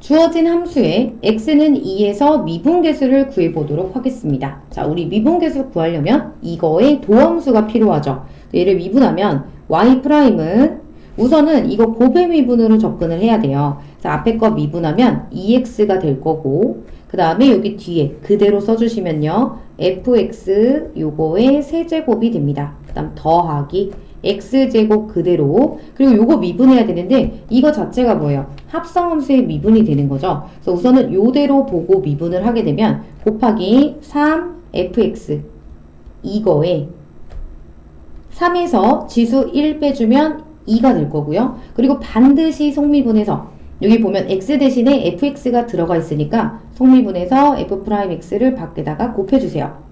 주어진 함수에 x는 2에서 미분계수를 구해보도록 하겠습니다. 자, 우리 미분계수 구하려면 이거의 도함수가 필요하죠. 얘를 미분하면 y'은 우선은 이거 곱의 미분으로 접근을 해야 돼요. 자, 앞에 거 미분하면 2x가 될 거고 그 다음에 여기 뒤에 그대로 써주시면요. fx 요거의 세제곱이 됩니다. 그 다음 더하기 x제곱 그대로 그리고 요거 미분해야 되는데 이거 자체가 뭐예요? 합성함수의 미분이 되는 거죠. 그래서 우선은 요대로 보고 미분을 하게 되면 곱하기 3fx 이거에 3에서 지수 1 빼주면 2가 될 거고요. 그리고 반드시 속미분해서 여기 보면 x 대신에 fx가 들어가 있으니까 속미분해서 f'x를 밖에다가 곱해주세요.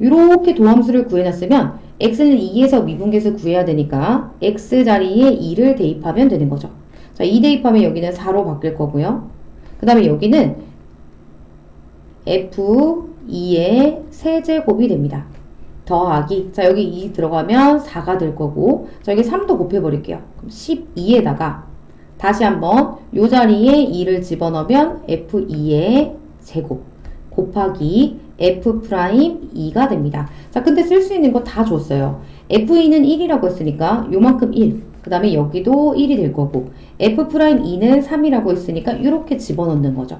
이렇게 도함수를 구해놨으면 x는 2에서 미분계수 구해야 되니까 x 자리에 2를 대입하면 되는 거죠. 자, 2 대입하면 여기는 4로 바뀔 거고요. 그 다음에 여기는 f2의 세제곱이 됩니다. 더하기 자 여기 2 들어가면 4가 될 거고 자 여기 3도 곱해버릴게요. 그럼 12에다가 다시 한번 요 자리에 2를 집어넣으면 f2의 제곱 곱하기 f'2가 됩니다. 자, 근데 쓸 수 있는 거 다 줬어요. f2는 1이라고 했으니까 요만큼 1. 그 다음에 여기도 1이 될 거고 f'2는 3이라고 했으니까 이렇게 집어넣는 거죠.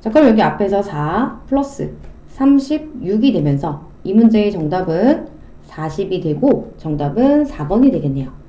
자, 그럼 여기 앞에서 4 플러스 36이 되면서 이 문제의 정답은 40이 되고 정답은 4번이 되겠네요.